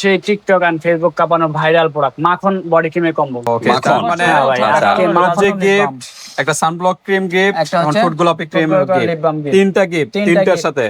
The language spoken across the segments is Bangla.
সেই টিকটক আর ফেসবুক কাঁপানো ভাইরাল প্রোডাক্ট মাখন বডি ক্রিমে কম্বো ওকে মানে হ্যাঁ একটা সানব্লক ক্রিম গিফট ফুড গোলাপি ক্রিম গিফট তিনটা গিফট তিনটার সাথে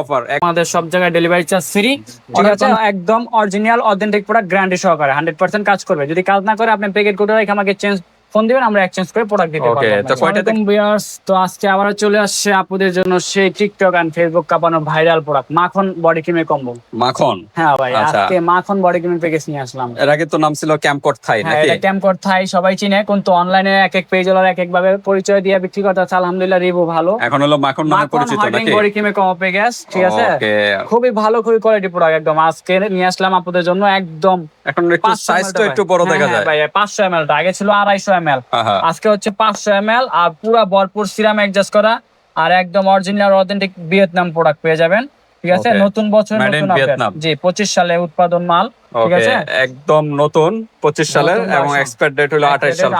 অফার আমাদের সব জায়গায় ডেলিভারি চার্জ ফ্রি ঠিক আছে একদম অরিজিনাল অথেন্টিক প্রোডাক্ট গ্যারান্টি সহকারে হান্ড্রেড পার্সেন্ট কাজ করবে। যদি কাজ না করে আপনি প্যাকেট করে রেখে আমাকে চেঞ্জ ফোন দিবেন আমরা এক্সচেঞ্জ করে প্রোডাক্ট দিতে পারব। তো কয়টাতে- আসসালামু আলাইকুম তো আজকে আবার চলে আসছে আপুদের জন্য সেই টিকটক এন্ড ফেসবুক কাঁপানো ভাইরাল প্রোডাক্ট মাখন বডি ক্রিমের কম্বো মাখন? হ্যাঁ ভাই আচ্ছা। আজকে মাখন বডি ক্রিমের প্যাকেজ নিয়ে আসলাম। এর আগে তো নাম ছিল ক্যাম্পকট থাই হ্যাঁ নাকি? এটা ক্যাম্পকট থাই সবাই চিনে কিন্তু অনলাইনে এক এক পেজ এক এক ভাবে পরিচয় দিয়ে বিক্রি করতে আছে আলহামদুলিল্লাহ রিভিউ ভালো। এখন হলো মাখন নামে পরিচিত নাকি? বডি ক্রিমের কম্বো প্যাকেজ ঠিক আছে? ওকে খুবই ভালো খুবই কোয়ালিটি প্রোডাক্ট একদম। আজকে নিয়ে আসলাম আপনাদের জন্য একদম এখন একটু 500 সাইজটা একটু বড় হ্যাঁ, দেখা হ্যাঁ যায়। ভাই পাঁচশো এম এল আগে ছিল আড়াইশো এম এল। আজকে হচ্ছে পাঁচশো এম এল আর পুরো ভরপুর সিরাম অ্যাডজাস্ট করা আর একদম অরিজিনাল অথেন্টিক ভিয়েতনাম প্রোডাক্ট পেয়ে যাবেন। ঠিক আছে? নতুন বছর নতুন জি পঁচিশ সালে উৎপাদন মাল। ঠিক আছে? একদম নতুন 25 সালের এবং এক্সপায়ার ডেট হলো 28 সাল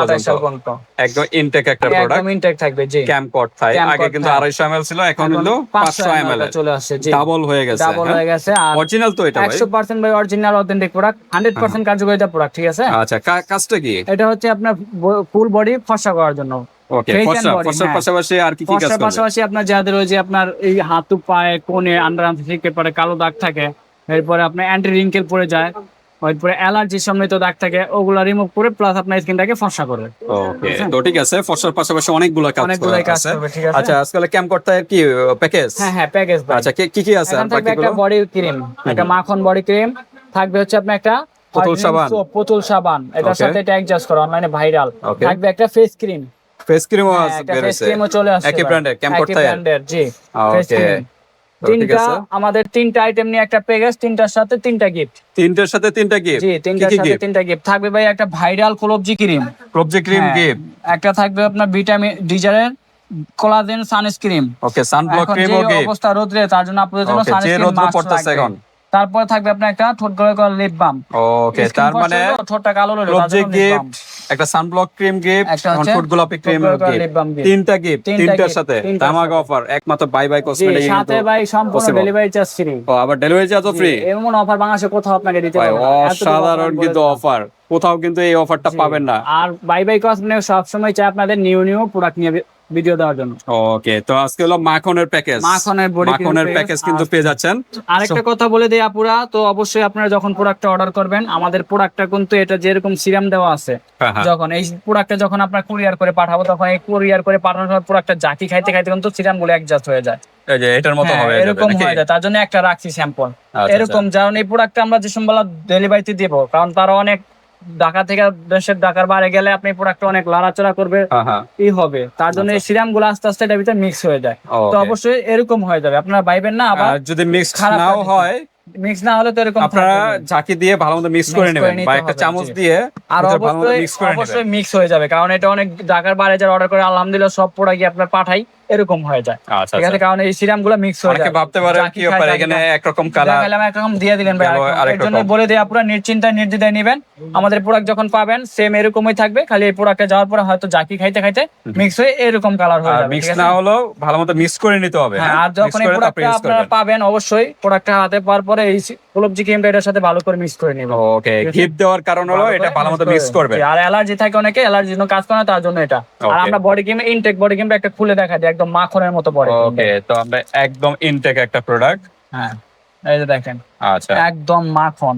পর্যন্ত। একদম ইনটেক একটা একদম ইনটেক থাকবে জি। থাই আগে কিন্তু 250 ml ছিল এখন হলো 500 500 ml চলে আসছে জি। ডাবল হয়ে গেছে ডাবল হয়ে? গেছে আর অরিজিনাল তো এটা ভাই। একশো পার্সেন্ট ভাই original authentic product hundred percent কার্যকারিতা প্রোডাক্ট ঠিক আছে? আচ্ছা কাজটা কি? এটা হচ্ছে আপনার ফুল বডি ফর্সা করার জন্য। হ্যাঁ। পাশাপাশি আর কি কি কাজ পাশাপাশি আপনার যাদের ওই যে আপনার এই হাতু পায়ে কোণে আন্ডার আর্ম থেকে কালো দাগ থাকে এরপরে আপনার অ্যান্টি রিঙ্কেল পড়ে যায় এরপরে অ্যালার্জি সম্মিলিত দাগ থাকে ওগুলো রিমুভ করে প্লাস আপনার স্কিনটাকে ফর্সা করবে। ওকে তো ঠিক আছে ফর্সার পাশাপাশি অনেকগুলো কাজ অনেকগুলো কাজ আছে। করবে ঠিক আছে? আচ্ছা আজকাল ক্যাম্প করতে কি প্যাকেজ হ্যাঁ হ্যাঁ প্যাকেজ আচ্ছা কি কি আছে থাকবে একটা বডি ক্রিম একটা মাখন বডি ক্রিম থাকবে হচ্ছে আপনার একটা পুতুল সাবান। পুতুল সাবান। এটার সাথে এটা অ্যাডজাস্ট করা অনলাইনে ভাইরাল থাকবে একটা ফেস ক্রিম ফেস ক্রিমও আছে ফেস ক্রিমও চলে আসছে একই ব্র্যান্ডের ক্যাম্প করতে জি। ফেস ক্রিম তিনটা আমাদের তিনটা আইটেম নিয়ে একটা প্যাকেজ তিনটার সাথে তিনটা গিফট তিনটার সাথে তিনটা গিফট জি তিনটার সাথে তিনটা গিফট থাকবে ভাই একটা ভাইরাল কলবজি ক্রিম কলবজি ক্রিম গিফট একটা থাকবে আপনার vitamin ডিজারের collagen sunscreen okay sunblock cream okay অবস্থা রোদ্রে তার জন্য আপনাদের জন্য সানস্ক্রিন মাস্ট এখন। তারপরে থাকবে আপনার একটা ঠোঁট গলে করা লিপ বাম ওকে তার মানে ঠোঁটটা কালো হলো balm। গিফট একটা সানব্লক ক্রিম গিফট একটা ফুড গোলাপি ক্রিম গিফট তিনটা গিফট তিনটার সাথে। তামাক অফার একমাত্র বাই বাই কসমেটিক সাথে ভাই সম্পূর্ণ ডেলিভারি চার্জ ফ্রি ও আবার ডেলিভারি চার্জও ফ্রি এমন অফার বাংলাদেশে কোথাও আপনাকে দিতে পারব না। অসাধারণ কিন্তু অফার কোথাও কিন্তু এই অফারটা পাবেন না। আর বাই বাই কসমেটিক সবসময় চাই আপনাদের নিউ নিউ প্রোডাক্ট নিয়ে ভিডিও দেওয়ার জন্য। ওকে তো আজকে হলো মাখনের প্যাকেজ মাখনের cream মাখনের প্যাকেজ কিন্তু পেয়ে যাচ্ছেন। আরেকটা কথা বলে দেই আপুরা তো অবশ্যই আপনারা যখন প্রোডাক্টটা অর্ডার করবেন আমাদের প্রোডাক্টটা কিন্তু এটা যেরকম সিরাম দেওয়া আছে হ্যাঁ, হ্যাঁ। যখন এই প্রোডাক্টটা যখন আপনার কুরিয়ার করে পাঠাবো তখন এই কুরিয়ার করে পাঠানোর সময় প্রোডাক্টটা জাকি খাইতে খাইতে কিন্তু সিরামগুলো অ্যাডজাস্ট হয়ে যায়। এই যে এটার মতো হ্যাঁ, হবে এরকম হয়ে যায়। তার জন্য একটা রাখছি স্যাম্পল আচ্ছা, এরকম যেমন এই প্রোডাক্টটা আমরা যে সম্বলা ডেলিভারিতে দিব কারণ তারা অনেক ঢাকা থেকে দেশের ঢাকার বাইরে গেলে আপনি প্রোডাক্ট অনেক লড়াচড়া করবে হ্যাঁ হ্যাঁ। ই হবে। তার জন্য এই সিরামগুলো আস্তে আস্তে এটার ভিতরে মিক্স হয়ে যায়। তো অবশ্যই এরকম হয়ে যাবে। আপনারা ভাইবেন না আবার যদি মিক্স নাও হয় মিক্স না হলে তো এরকম আপনারা ঝাঁকি দিয়ে ভালো মতো মিক্স করে নেবেন বা একটা চামচ দিয়ে আর অবশ্যই মিক্স করে অবশ্যই মিক্স হয়ে যাবে কারণ এটা অনেক ঢাকার বাইরে যারা অর্ডার করে আলহামদুলিল্লাহ সব প্রোডাক্ট আপনার পাঠাই এরকম হয়ে যায়। আচ্ছা ঠিক আছে আচ্ছা কারণ এই সিরামগুলো মিক্স হয়ে যায় ভাবতে পারে কি ব্যাপার এখানে খায়। একরকম কালার দেখালাম একরকম দিয়ে দিলেন ভাই এর জন্য বলে দিই আপনারা নিশ্চিন্তায় নির্দ্বিধায় নেবেন। আমাদের প্রোডাক্ট যখন পাবেন সেম এরকমই থাকবে খালি এই প্রোডাক্টে যাওয়ার পরে হয়তো জাকি খাইতে খাইতে মিক্স হয়ে এরকম কালার হয়ে যাবে মিক্স না হলেও ভালো মতো মিক্স করে নিতে হবে হ্যাঁ, হ্যাঁ? আর যখন এই প্রোডাক্টটা আপনারা পাবেন অবশ্যই প্রোডাক্টটা হাতে পাওয়ার পরে এই ক্রিমটা এটার সাথে ভালো করে মিক্স করে ওকে গিফট দেওয়ার কারণ হলো এটা ভালো মতো মিক্স করবে। আর অ্যালার্জি থাকে অনেকে অ্যালার্জির জন্য কাজ করে না তার জন্য এটা। আর আমরা বডি ক্রিম ইনটেক বডি ক্রিমটা একটা খুলে দেখা দিই একদম মাখনের মতো বডি ওকে তো আমরা একদম ইনটেক একটা প্রোডাক্ট হ্যাঁ এই যে দেখেন। আচ্ছা। একদম মাখন।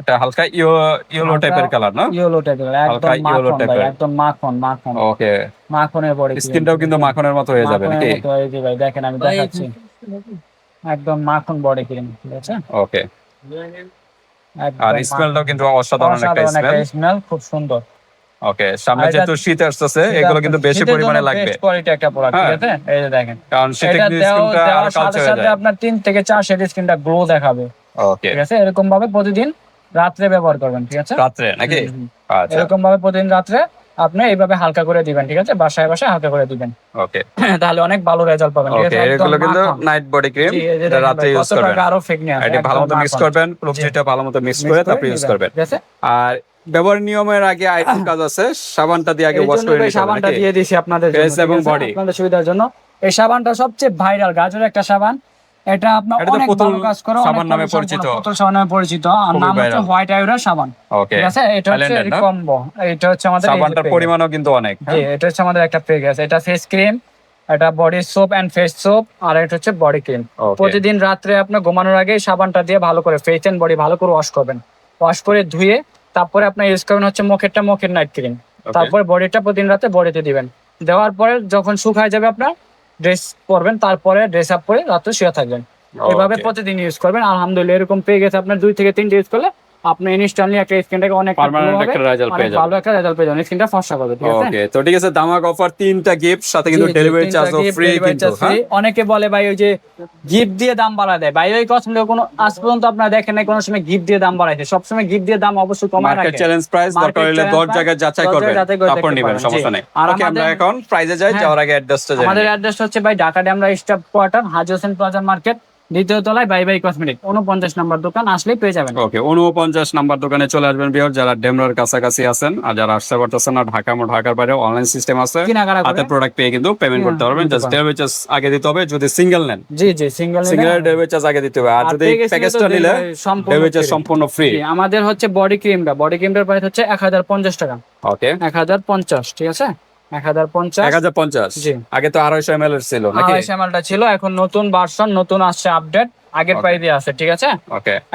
এটা হালকা ইয়েলো টাইপের কালার না? ইয়েলো টাইপের একদম yellow মাখন ভাই একদম মাখন মাখন। ওকে মাখনের বডি স্কিনটাও কিন্তু মাখনের মতো হয়ে যাবে নাকি? এই যে ভাই দেখেন আমি দেখাচ্ছি। একদম মাখন বডি ক্রিম ঠিক আছে? ওকে আর। স্মেলটাও কিন্তু অসাধারণ একটা স্মেল খুব সুন্দর। ওকে সামনে যেহেতু শীত আসতেছে এগুলো কিন্তু বেশি পরিমাণে লাগবে। কোয়ালিটি একটা প্রোডাক্ট ঠিক হ্যাঁ। আছে? এই যে দেখেন। কারণ শীতে এটা কিন্তু দেওয়া- স্কিনটা আরও কালচে সাথে হয়ে সাথে যায়। আপনার তিন থেকে চার শেড স্কিনটা গ্লো দেখাবে। ওকে ঠিক আছে? এরকম ভাবে প্রতিদিন রাত্রে ব্যবহার করবেন ঠিক আছে? রাত্রে নাকি। আচ্ছা। এরকম ভাবে প্রতিদিন রাত্রে আপনি এইভাবে হালকা করে দিবেন ঠিক আছে? বাসায় বাসায় হালকা করে দিবেন। ওকে। তাহলে অনেক ভালো রেজাল্ট পাবেন ঠিক আছে? এগুলো কিন্তু নাইট বডি ক্রিম এটা রাতে ইউজ করবেন। আরও নিয়ে আসে, এটা ভালো মতো মিক্স। করবেন প্রোপজিটা ভালো মতো মিক্স করে তারপর ইউজ করবেন। ঠিক আছে? আর ব্যবহার নিয়মের আগে আইটেম কাজ আছে সাবানটা দিয়ে আগে ওয়াশ করে নিতে সাবানটা দিয়ে দিয়েছি আপনাদের জন্য, এবং body। আপনাদের সুবিধার জন্য। এই সাবানটা সবচেয়ে ভাইরাল গাজর একটা সাবান। এটা আপনার অনেক ভালো কাজ করে সাবান নামে পরিচিত। পুতুল সাবান নামে পরিচিত। আর নাম হচ্ছে হোয়াইট আইরা সাবান। ওকে ঠিক আছে? এটা হচ্ছে কম্বো এটা হচ্ছে আমাদের সাবানটার পরিমাণও কিন্তু অনেক জি এটা হচ্ছে আমাদের একটা প্যাকেজ এটা ফেস ক্রিম এটা body soap and face soap আর এটা হচ্ছে বডি ক্রিম প্রতিদিন রাত্রে আপনি ঘুমানোর আগে সাবানটা দিয়ে ভালো করে ফেস এন্ড বডি ভালো করে ওয়াশ করবেন। ওয়াশ করে ধুয়ে তারপরে আপনি ইউজ করবেন হচ্ছে মুখেরটা মুখের নাইট ক্রিম তারপরে বডিটা প্রতিদিন রাতে বডিতে দিবেন। দেওয়ার পরে যখন শুকায় যাবে আপনার ড্রেস পরবেন তারপরে ড্রেস আপ করে রাত্রে শুয়ে থাকবেন। এভাবে প্রতিদিন ইউজ করবেন। আলহামদুলিল্লাহ এরকম পেয়ে গেছে আপনার দুই থেকে তিনটে ইউজ করলে। আপনি ইনস্ট্যান্টলি একটা স্কিনটাকে অনেক Permanent একটা result পেয়ে যাবেন। ভালো একটা রেজাল্ট পেয়ে যাবেন। ফর্সা করবে ঠিক আছে? ওকে তো ঠিক আছে দামাক অফার তিনটা গিফট সাথে কিন্তু ডেলিভারি চার্জও ফ্রি কিন্তু হ্যাঁ। অনেকে বলে ভাই ওই যে গিফট দিয়ে দাম বাড়া দেয়। ভাই ওই কসমেটিক কোনো আজ পর্যন্ত আপনারা দেখেন নাই কোনো সময় গিফট দিয়ে দাম বাড়াইছে সবসময় গিফট দিয়ে দাম অবশ্যই কমায় মার্কেট চ্যালেঞ্জ প্রাইস দরকার হলে 10 price, জায়গায় যাচাই 10 করবেন। তারপর নেবেন সমস্যা। নেই। আর ওকে আমরা এখন প্রাইজে যাই হ্যাঁ। যাওয়ার আগে অ্যাড্রেসটা জানি আমাদের অ্যাড্রেস হচ্ছে ভাই Dhaka Demra staff quarter Haji Hossain plaza market. দ্বিতীয় তলায় বাই বাই কসমেটিক উনপঞ্চাশ নম্বর দোকান আসলেই পেয়ে যাবেন। ওকে উনপঞ্চাশ নাম্বার দোকানে চলে আসবেন বিহার যারা ডেমরার কাছাকাছি আছেন আর যারা আসতে পারতেছেন না ঢাকা ঢাকার বাইরে অনলাইন সিস্টেম আছে হাতে প্রোডাক্ট পেয়ে কিন্তু পেমেন্ট করতে পারবেন। জাস্ট পারেন। ডেলিভারি চার্জ আগে দিতে হবে যদি সিঙ্গেল নেন। জি জি সিঙ্গেল সিঙ্গেল ডেলিভারি চার্জ আগে দিতে হবে। আর যদি প্যাকেজটা নিলে ডেলিভারি চার্জ সম্পূর্ণ ফ্রি আমাদের হচ্ছে বডি ক্রিমটা বডি ক্রিমটার প্রাইস হচ্ছে এক হাজার পঞ্চাশ টাকা। ওকে এক হাজার পঞ্চাশ ঠিক আছে? আগে তো আড়াইশো এম এর ছিল আড়াইশো এমএলটা ছিল এখন নতুন ভার্সন নতুন আসছে আপডেট আগের. প্রাইস দিয়ে আছে ঠিক আছে?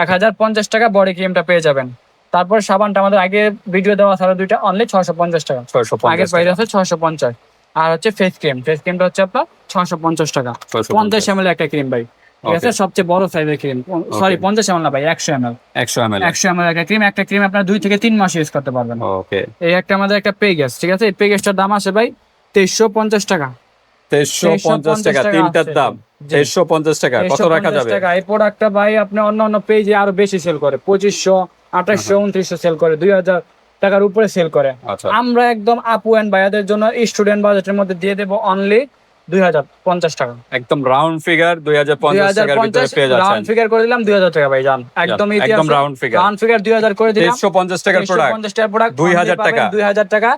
এক হাজার পঞ্চাশ টাকা বডি ক্রিমটা পেয়ে যাবেন। তারপর সাবানটা আমাদের আগে ভিডিও দেওয়া ছিল দুইটা অনলি ছশো পঞ্চাশ টাকা। আগের প্রাইস আছে ছশো পঞ্চাশ। আর হচ্ছে ফেস ক্রিম ফেস ক্রিমটা হচ্ছে আপনার ছশো পঞ্চাশ টাকা। পঞ্চাশ। এমএল একটা ক্রিম ভাই। ঠিক আছে? সবচেয়ে বড় সাইজের ক্রিম সরি পঞ্চাশ এমএল না ভাই একশো এমএল একশো এম একশো এমএল একটা ক্রিম একটা ক্রিম আপনার দুই থেকে তিন মাস ইউজ করতে পারবেন। ওকে এই একটা আমাদের একটা ঠিক আছে? এই দাম ভাই তেইশশো পঞ্চাশ টাকা। তেইশশো পঞ্চাশ টাকা তিনটার দাম। তেইশশো পঞ্চাশ টাকা কত রাখা যাবে? এই প্রোডাক্টটা ভাই আপনি অন্য অন্য পেজে আরও বেশি সেল করে। পঁচিশশো আঠাশশো উনত্রিশশো সেল করে। দুই হাজার টাকার উপরে সেল করে। আচ্ছা। আমরা একদম আপু এন্ড ভাইয়াদের জন্য স্টুডেন্ট বাজেটের মধ্যে দিয়ে দেবো অনলি দুই হাজার পঞ্চাশ টাকা। একদম রাউন্ড ফিগার দুই হাজার পঞ্চাশ টাকার ভিতরে পেয়ে যাচ্ছেন। রাউন্ড ফিগার করে দিলাম দুই হাজার টাকা ভাই জান। একদম একদম round figure। রাউন্ড ফিগার দুই হাজার করে দিলাম। তেইশশো পঞ্চাশ টাকার প্রোডাক্ট পঞ্চাশ টাকার প্রোডাক্ট 2000 টাকা। দুই হাজার টাকা।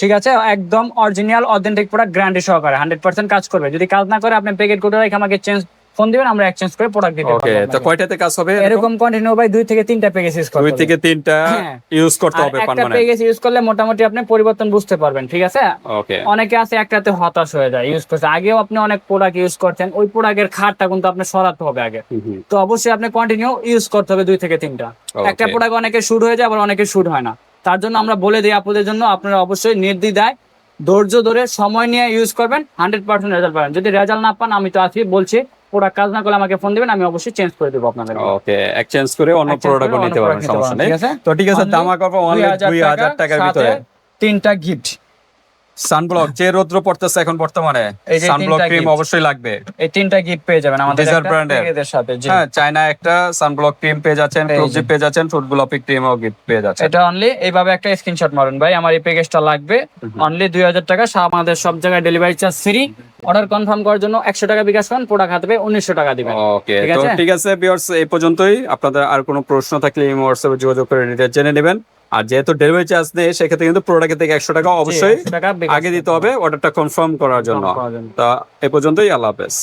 ঠিক আছে একদম অরিজিনাল অথেন্টিক প্রোডাক্ট গ্যারান্টি সহকারে। হান্ড্রেড পার্সেন্ট কাজ করবে। যদি কাজ না করে আপনি প্যাকেট করে রেখে আমাকে চেঞ্জ ফোন দিবেন আমরা এক্সচেঞ্জ করে প্রোডাক্ট দিতে ওকে তো কয়টাতে কাজ হবে এরকম? কন্টিনিউ ভাই দুই থেকে তিনটা প্যাকেজ ইউজ করতে দুই থেকে তিনটা হ্যাঁ। ইউজ করতে আর হবে একটা প্যাকেজ ইউজ করলে মোটামুটি আপনি পরিবর্তন বুঝতে পারবেন ঠিক আছে? ওকে অনেকে আছে একটাতে হতাশ হয়ে যায় ইউজ করছে। আগেও আপনি অনেক প্রোডাক্ট ইউজ করছেন ওই প্রোডাক্টের খাটটা কিন্তু আপনি সরাতে হবে আগে। তো অবশ্যই আপনি কন্টিনিউ ইউজ করতে হবে দুই থেকে তিনটা। একটা প্রোডাক্ট অনেকে শুট হয়ে যায় আবার অনেকে শুট হয় না। তার জন্য আমরা বলে দিই আপনাদের জন্য আপনারা অবশ্যই নির্দ্বিধায় ধৈর্য ধরে সময় নিয়ে ইউজ করবেন হান্ড্রেড পার্সেন্ট রেজাল্ট পাবেন। যদি রেজাল্ট না পান আমি তো আছি বলছি প্রোডাক্ট কাজ না করলে আমাকে ফোন দিবেন আমি অবশ্যই চেঞ্জ করে দেবো আপনাদের ওকে এক্সচেঞ্জ করে অন্য প্রোডাক্ট নিতে পারবেন সমস্যা নেই। ঠিক আছে? তো ঠিক আছে Only দামা করব অনলি দুই হাজার টাকার ভিতরে। তিনটা গিফট সানব্লক যে রৌদ্র পড়তেছে এখন বর্তমানে সানব্লক ক্রিম অবশ্যই লাগবে। এই তিনটা গিফট পেয়ে যাবেন আমাদের package এর সাথে হ্যাঁ চায়না একটা সানব্লক ক্রিম পেয়ে যাচ্ছেন ক্লোজি পেয়ে যাচ্ছেন ফ্রুট গোলাপি ক্রিমও গিফট পেয়ে যাচ্ছেন। এটা অনলি এইভাবে একটা স্ক্রিনশট মারুন ভাই আমার এই প্যাকেজটা লাগবে। অনলি দুই হাজার টাকা সা- আমাদের সব জায়গায় delivery charge free order confirm করার জন্য একশো টাকা বিকাশ করেন প্রোডাক্ট হাতে উনিশশো টাকা দিবেন। ওকে ঠিক তো আছে? ঠিক আছে ভিউয়ার্স এই পর্যন্তই। আপনাদের আর কোনো প্রশ্ন থাকলে এই হোয়াটসঅ্যাপে যোগাযোগ করে নিতে জেনে নেবেন। আর যেহেতু ডেলিভারি চার্জ নেই সেক্ষেত্রে কিন্তু প্রোডাক্ট থেকে একশো টাকা অবশ্যই জি, 100 টাকা বিকাশ আগে দিতে হবে অর্ডারটা কনফার্ম করার জন্য। করার জন্য। তা এ পর্যন্তই আল্লাহ হাফেজ।